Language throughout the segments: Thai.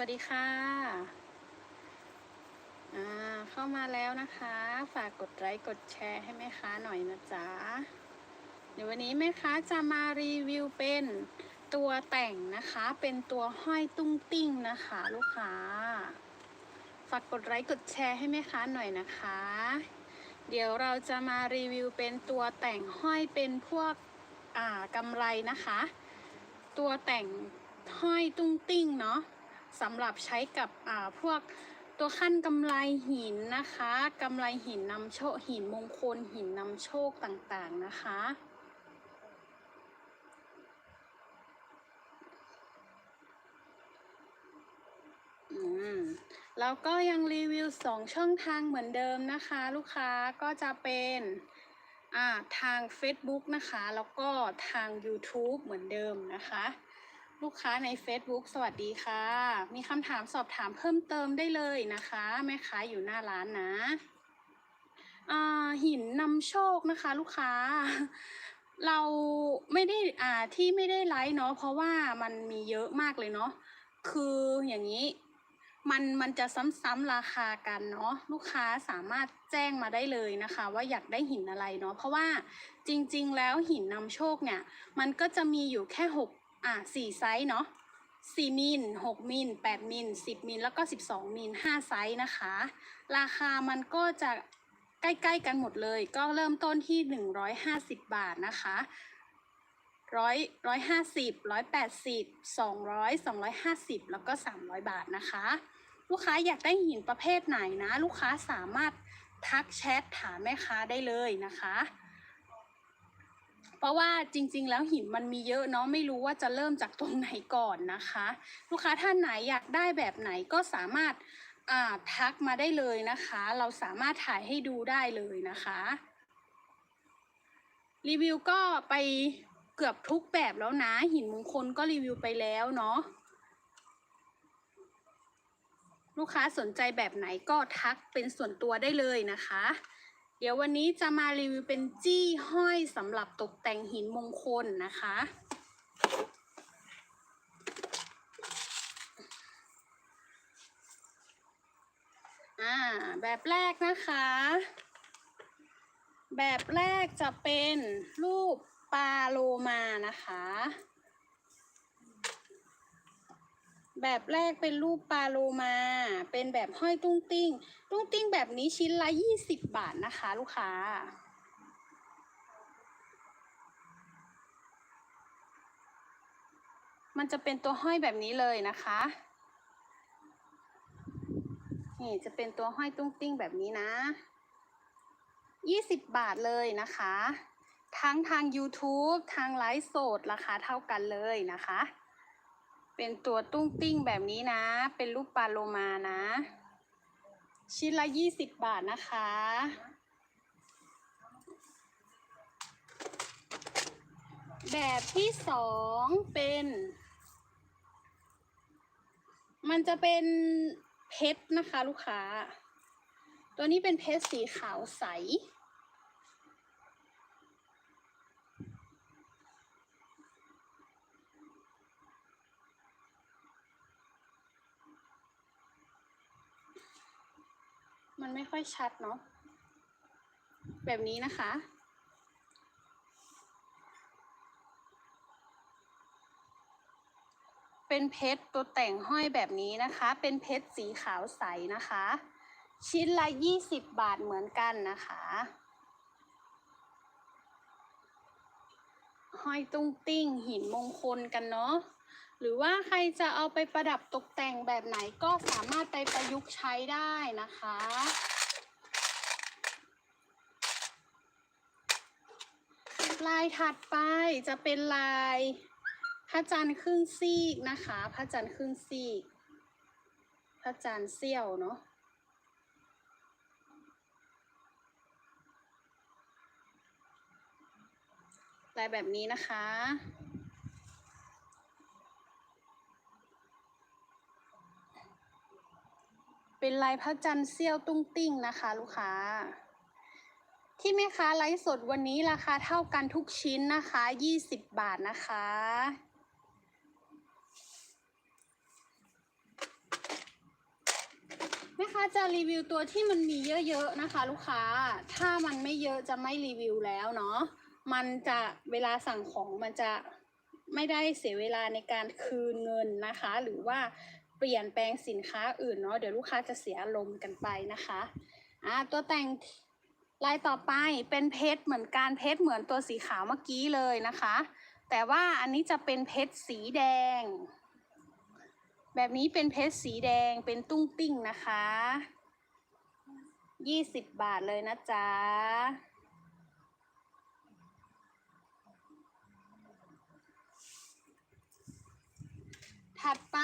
วัสดีค่ะอ่าเข้ามาแล้วนะคะ ฝากกดไลค์กดแชร์ให้แม่ค้าหน่อยนะจ๊ะเดี๋ยววันนี้แม่ค้าจะมารีวิวเป็นตัวแต่งนะคะ เป็นตัวห้อยตุ้งติ้งนะคะ ลูกค้า ฝากกดไลค์กดแชร์ให้แม่ค้าหน่อยนะคะ เดี๋ยวเราจะมารีวิวเป็นตัวแต่งห้อยเป็นพวกอ่ากำไรนะคะ ตัวแต่งห้อยตุ้งติ้งเนาะ สำหรับใช้กับพวกตัวขั้นกำไรหินนะคะกำไรหินนำโชคหินมงคลหินนำโชคต่างๆนะคะแล้วก็ยังรีวิวสองช่องทางเหมือนเดิมนะคะ ลูกค้าก็จะเป็นทาง Facebook นะคะ แล้วก็ทาง YouTube เหมือนเดิมนะคะ ลูกค้าใน Facebook สวัสดีค่ะ มีคำถามสอบถามเพิ่มเติมได้เลยนะคะ แม่ค้าอยู่หน้าร้านนะอ่าหินนำโชคนะคะ ลูกค้า เราไม่ได้อ่าที่ไม่ได้ไลฟ์เนาะเพราะว่ามันมีเยอะมากเลยเนาะคืออย่างนี้มันมันจะซ้ำๆราคากันเนาะลูกค้าสามารถแจ้งมาได้เลยนะคะ ว่าอยากได้หินอะไรเนาะเพราะว่าจริงๆ แล้วหินนำโชคเนี่ย มันก็จะมีอยู่แค่หก อะสี่ไซส์เนาะสี่มิลหกมิลแปดมิลสิบมิลแล้วก็สิบสองมิลห้าไซส์นะคะ ราคามันก็จะใกล้ๆกันหมดเลย ก็เริ่มต้นที่หนึ่งร้อยห้าสิบบาทนะคะร้อยร้อยห้าสิบร้อยแปดสิบสองร้อยสองร้อยห้าสิบแล้วก็สามร้อยบาทนะคะ ลูกค้าอยากได้หินประเภทไหนนะ ลูกค้าสามารถทักแชทถามแม่ค้าได้เลยนะคะ เพราะว่าจริง ๆ แล้วหินมันมีเยอะเนาะไม่รู้ว่าจะเริ่มจากตรงไหนก่อนนะคะ ลูกค้าท่านไหนอยากได้แบบไหนก็สามารถอ่าทักมาได้เลยนะคะ เราสามารถถ่ายให้ดูได้เลยนะคะ รีวิวก็ไปเกือบทุกแบบแล้วนะ หินมงคลก็รีวิวไปแล้วเนาะลูกค้าสนใจแบบไหนก็ทักเป็นส่วนตัวได้เลยนะคะ เดี๋ยววันนี้จะมารีวิวเป็นจี้ห้อยสำหรับตกแต่งหินมงคลนะคะ อ่า แบบแรกนะคะ แบบแรกจะเป็นรูปปลาโลมานะคะ แบบแรกเป็นรูปปลาโลมา เป็นแบบห้อยตุ้งติ้ง ตุ้งติ้งแบบนี้ชิ้นละยี่สิบบาทนะคะ ลูกค้า มันจะเป็นตัวห้อยแบบนี้เลยนะคะ นี่จะเป็นตัวห้อยตุ้งติ้งแบบนี้นะยี่สิบบาทเลยนะคะ ทั้งทาง YouTube ทางไลฟ์สดราคาเท่ากันเลยนะคะ เป็นตัวตุ้งติ้งแบบนี้นะ เป็นรูปปลาโลมานะ ชิ้นละยี่สิบบาทนะคะ แบบที่สองเป็น มันจะเป็นเพชรนะคะลูกค้า ตัวนี้เป็นเพชรสีขาวใส มันไม่ค่อยชัดเนาะ แบบนี้นะคะ เป็นเพชรตัวแต่งห้อยแบบนี้นะคะ เป็นเพชรสีขาวใสนะคะ ชิ้นละยี่สิบบาทเหมือนกันนะคะ ห้อยตุ้งติ้งหินมงคลกันเนาะ หรือว่าใครจะเอาไปประดับตกแต่งแบบไหนก็สามารถไปประยุกต์ใช้ได้นะคะ ลายถัดไปจะเป็นลายพระจันทร์ครึ่งซีกนะคะ พระจันทร์ครึ่งซีก พระจันทร์เสี้ยวเนาะลายแบบนี้นะคะ เป็นลายพระจันทร์เสี้ยวตุ้งติ้งนะคะ ลูกค้า ที่แม่ค้าไลฟ์สดวันนี้ราคาเท่ากันทุกชิ้นนะคะ 20 บาทนะคะแม่ค้าจะรีวิวตัวที่มันมีเยอะๆนะคะ ลูกค้า ถ้ามันไม่เยอะจะไม่รีวิวแล้วเนาะ มันจะเวลาสั่งของมันจะไม่ได้เสียเวลาในการคืนเงินนะคะ หรือว่า เปลี่ยนแปลงสินค้าอื่นเนาะเดี๋ยวลูกค้าจะเสียอารมณ์กันไปนะคะอ่าตัวแต่งลายต่อไปเป็นเพชรเหมือนกันเพชรเหมือนตัวสีขาวเมื่อกี้เลยนะคะ แต่ว่าอันนี้จะเป็นเพชรสีแดง แบบนี้เป็นเพชรสีแดงเป็นตุ้งติ้งนะคะยี่สิบบาทเลยนะจ๊ะ ถัดไป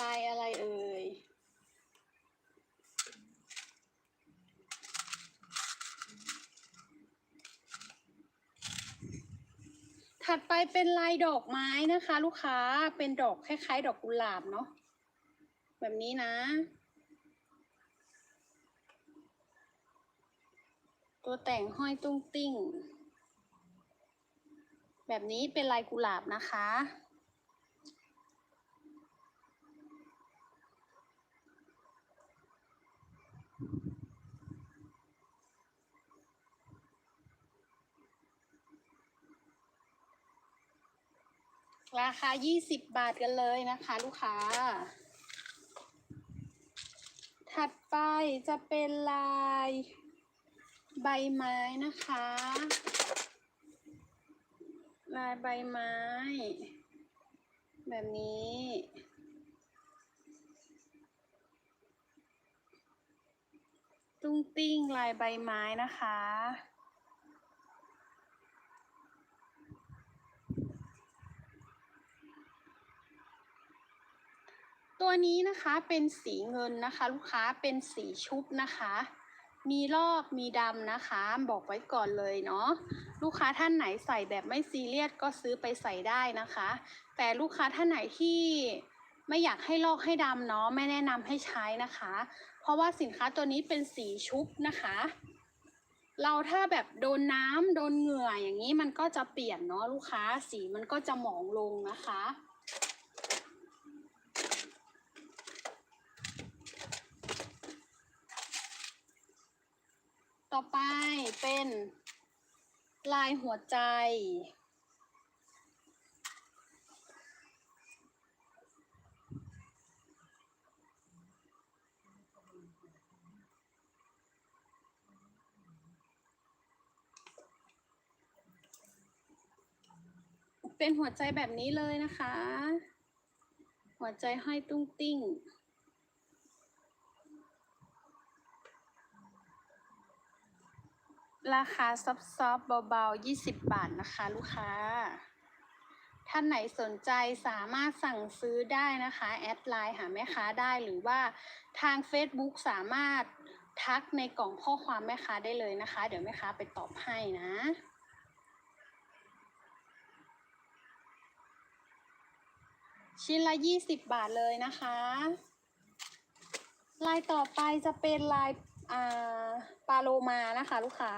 ลายอะไรเอ่ย ถัดไปเป็นลายดอกไม้นะคะ ลูกค้า เป็นดอกคล้ายๆ ดอกกุหลาบเนาะ แบบนี้นะ ตัวแต่งห้อยตุ้งติ้งแบบนี้เป็นลายกุหลาบนะคะ ราคา 20 บาทกันเลยนะคะ ลูกค้า ถัดไปจะเป็นลายใบไม้นะคะ ลายใบไม้ แบบนี้ตุ้งติ้งลายใบไม้นะคะ ตัวนี้นะคะเป็นสีเงินนะคะ ลูกค้าเป็นสีชุบนะคะ มีลอกมีดำนะคะ บอกไว้ก่อนเลยเนาะลูกค้าท่านไหนใส่แบบไม่ซีเรียสก็ซื้อไปใส่ได้นะคะ แต่ลูกค้าท่านไหนที่ไม่อยากให้ลอกให้ดำเนาะไม่แนะนำให้ใช้นะคะ เพราะว่าสินค้าตัวนี้เป็นสีชุบนะคะ เราถ้าแบบโดนน้ำโดนเหงื่ออย่างนี้มันก็จะเปลี่ยนเนาะลูกค้าสีมันก็จะหมองลงนะคะ ต่อไปเป็นลายหัวใจ เป็นหัวใจแบบนี้เลยนะคะ หัวใจห้อยตุ้งติ้ง ราคาซอฟซอฟเบาๆ 20 บาทนะคะ ลูกค้า ท่านไหนสนใจสามารถสั่งซื้อได้นะคะ แอดไลน์หาแม่ค้าได้หรือว่าทาง Facebook สามารถทักในกล่องข้อความแม่ค้าได้เลยนะคะ เดี๋ยวแม่ค้าไปตอบให้นะชิ้นละ 20 บาทเลยนะคะ ลายต่อไปจะเป็นลาย ปลาโลมานะคะ ลูกค้า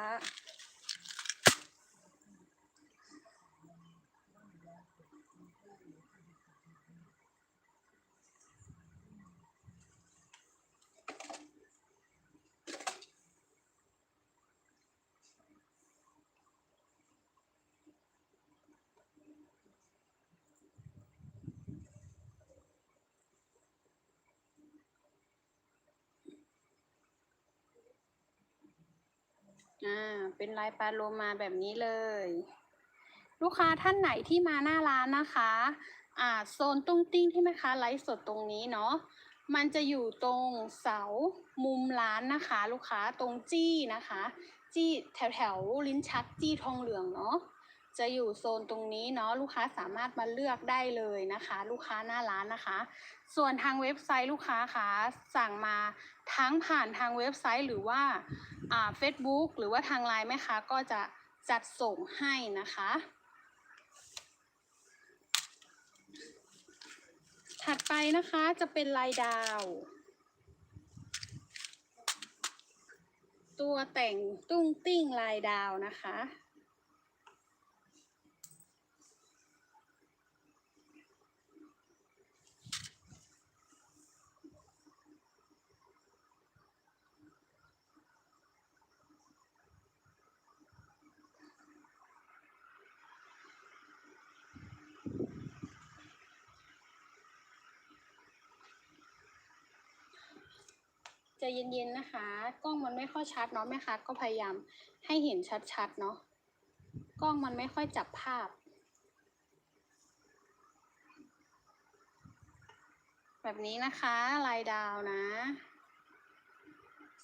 อ่า เป็นลายปลาโลมาแบบนี้เลย ลูกค้าท่านไหนที่มาหน้าร้านนะคะ อ่า โซนตุ้งติ้งที่แม่ค้าไลฟ์สดตรงนี้เนาะ มันจะอยู่ตรงเสามุมร้านนะคะ ลูกค้าตรงจี้นะคะ จี้แถวแถวลิ้นชักจี้ทองเหลืองเนาะ จะอยู่โซนตรงนี้เนาะลูกค้าสามารถมาเลือกได้เลยนะคะ ลูกค้าหน้าร้านนะคะ ส่วนทางเว็บไซต์ลูกค้าคะสั่งมาทั้งผ่านทางเว็บไซต์หรือว่าอ่า Facebook หรือว่าทางไลน์แม่ค้าก็จะจัดส่งให้นะคะ ถัดไปนะคะจะเป็นลายดาว ตัวแต่งตุ้งติ้งลายดาวนะคะ ล จะเย็นๆนะคะ กล้องมันไม่ค่อยชัดเนาะแม่ค้าก็พยายามให้เห็นชัดๆเนาะกล้องมันไม่ค่อยจับภาพ แบบนี้นะคะลายดาวนะ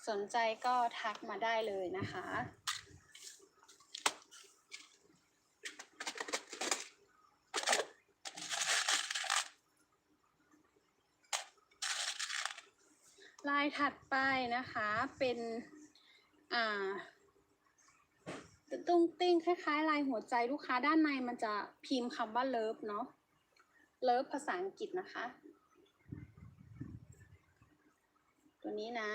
สนใจก็ทักมาได้เลยนะคะ ลายถัดไปนะคะเป็นอ่าตุ้งติ้งคล้ายๆ ลายหัวใจลูกค้าด้านในมันจะพิมพ์คำว่าเลิฟเนาะเลิฟภาษาอังกฤษนะคะ ตัวนี้นะ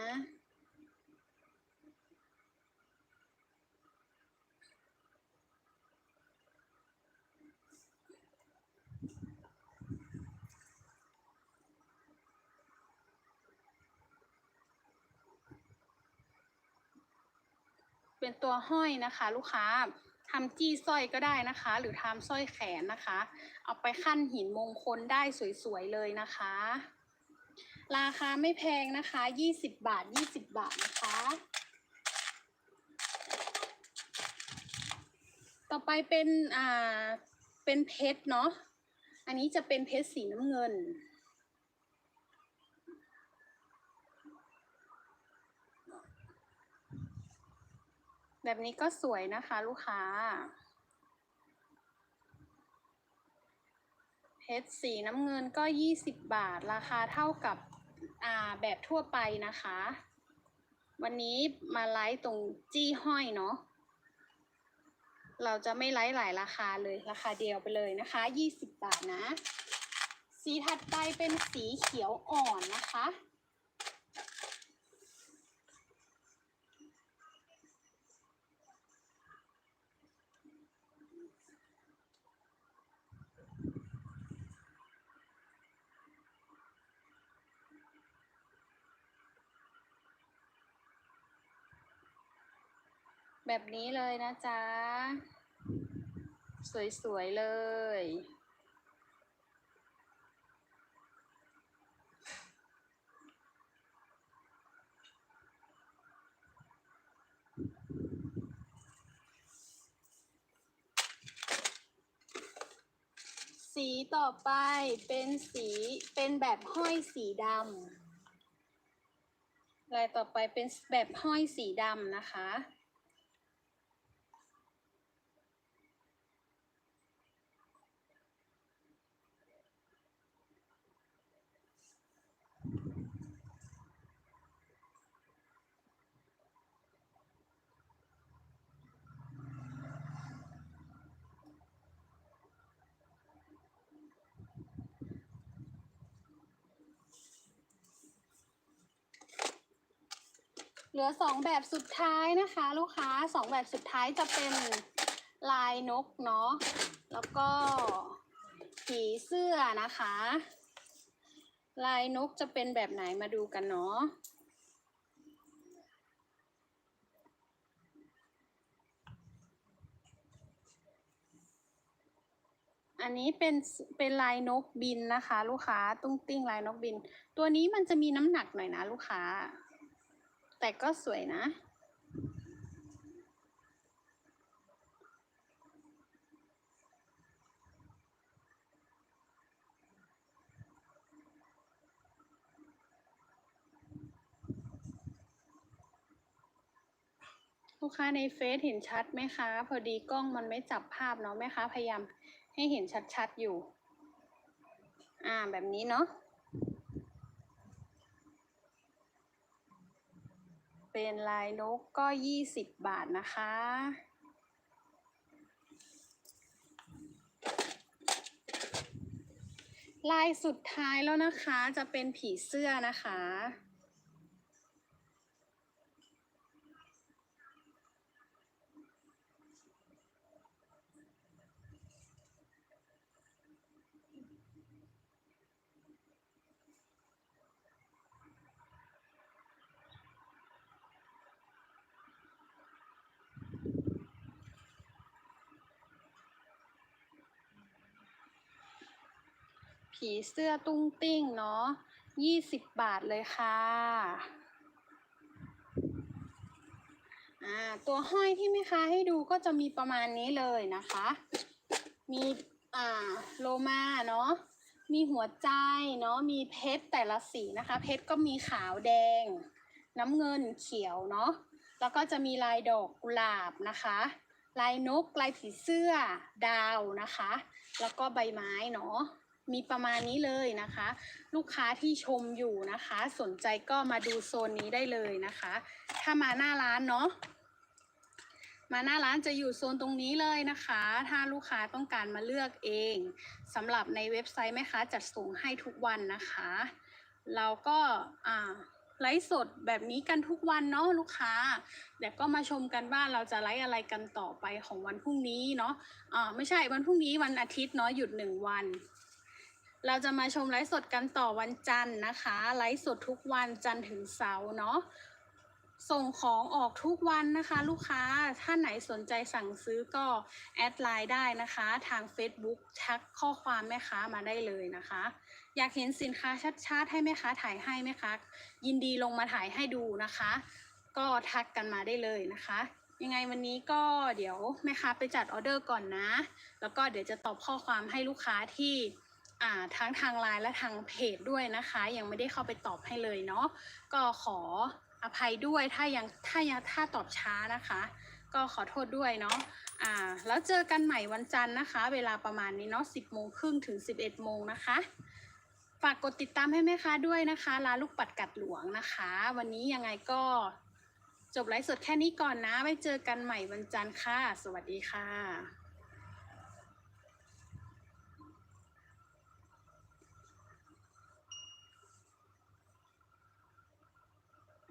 เป็นตัวห้อยนะคะ ลูกค้าทำจี้สร้อยก็ได้นะคะ หรือทำสร้อยแขนนะคะ เอาไปขั้นหินมงคลได้สวยๆเลยนะคะ ราคาไม่แพงนะคะ 20 บาท 20 บาทนะคะ ต่อไปเป็นอ่าเป็นเพชรเนาะอันนี้จะเป็นเพชรสีน้ำเงิน แบบนี้ก็สวยนะคะลูกค้า เพชรสีน้ำเงินก็ 20 บาท ราคาเท่ากับอ่าแบบทั่วไปนะคะ วันนี้มาไลฟ์ตรงจี้ห้อยเนาะ เราจะไม่ไลฟ์หลายราคาเลย ราคาเดียวไปเลยนะคะ 20 บาทนะ สีถัดไปเป็นสีเขียวอ่อนนะคะ แบบนี้เลยนะจ๊ะ สวย ๆ เลย สีต่อไปเป็นสีเป็นแบบห้อยสีดำลายต่อไปเป็นแบบห้อยสีดำนะคะ เหลือสองแบบสุดท้ายนะคะ ลูกค้าสองแบบสุดท้ายจะเป็นลายนกเนาะแล้วก็ผีเสื้อนะคะ ลายนกจะเป็นแบบไหนมาดูกันเนาะอันนี้เป็นเป็นลายนกบินนะคะ ลูกค้าตุ้งติ้งลายนกบิน ตัวนี้มันจะมีน้ำหนักหน่อยนะลูกค้า แต่ก็สวยนะ ลูกค้าในเฟซเห็นชัดไหมคะ พอดีกล้องมันไม่จับภาพเนาะแม่ค้าพยายามให้เห็นชัดๆอยู่ อ่าแบบนี้เนาะ เป็นลายนกก็ยี่สิบบาทนะคะ ลายสุดท้ายแล้วนะคะจะเป็นผีเสื้อนะคะ ผีเสื้อตุ้งติ้งเนาะยี่สิบบาทเลยค่ะตัวห้อยที่แม่ค้าให้ดูก็จะมีประมาณนี้เลยนะคะ มีอ่าโลมาเนาะ มีหัวใจเนาะ มีเพชรแต่ละสีนะคะ เพชรก็มีขาวแดง น้ำเงินเขียวเนาะ แล้วก็จะมีลายดอกกุหลาบนะคะ ลายนก ลายผีเสื้อดาวนะคะ แล้วก็ใบไม้เนาะ มีประมาณนี้เลยนะคะ ลูกค้าที่ชมอยู่นะคะ สนใจก็มาดูโซนนี้ได้เลยนะคะ ถ้ามาหน้าร้านเนาะมาหน้าร้านจะอยู่โซนตรงนี้เลยนะคะ ถ้าลูกค้าต้องการมาเลือกเองสำหรับในเว็บไซต์แม่ค้าจัดส่งให้ทุกวันนะคะ เราก็ไลฟ์สดแบบนี้กันทุกวันเนาะลูกค้าเดี๋ยวก็มาชมกันว่าเราจะไลฟ์อะไรกันต่อไปของวันพรุ่งนี้เนาะอ่าไม่ใช่วันพรุ่งนี้วันอาทิตย์เนาะหยุดหนึ่งวัน เราจะมาชมไลฟ์สดกันต่อวันจันทร์นะคะ ไลฟ์สดทุกวันจันทร์ถึงเสาร์เนาะส่งของออกทุกวันนะคะ ลูกค้าถ้าไหนสนใจสั่งซื้อก็แอดไลน์ได้นะคะ ทาง Facebook ทักข้อความแม่ค้ามาได้เลยนะคะ อยากเห็นสินค้าชัดๆให้แม่ค้าถ่ายให้ไหมคะ ยินดีลงมาถ่ายให้ดูนะคะ ก็ทักกันมาได้เลยนะคะ ยังไงวันนี้ก็เดี๋ยวแม่ค้าไปจัดออเดอร์ก่อนนะ แล้วก็เดี๋ยวจะตอบข้อความให้ลูกค้าที่ ทั้งทางไลน์และทางเพจด้วยนะคะ ยังไม่ได้เข้าไปตอบให้เลยเนาะก็ขออภัยด้วยถ้ายังถ้ายังถ้าตอบช้านะคะ ก็ขอโทษด้วยเนาะอ่าแล้วเจอกันใหม่วันจันทร์นะคะ เวลาประมาณนี้เนาะ10โมงครึ่งถึง11โมงนะคะฝากกดติดตามให้แม่ค้าด้วยนะคะร้านลูกปัดกัดหลวงนะคะ วันนี้ยังไงก็จบไลฟ์สดแค่นี้ก่อนนะไว้เจอกันใหม่วันจันทร์ค่ะ สวัสดีค่ะ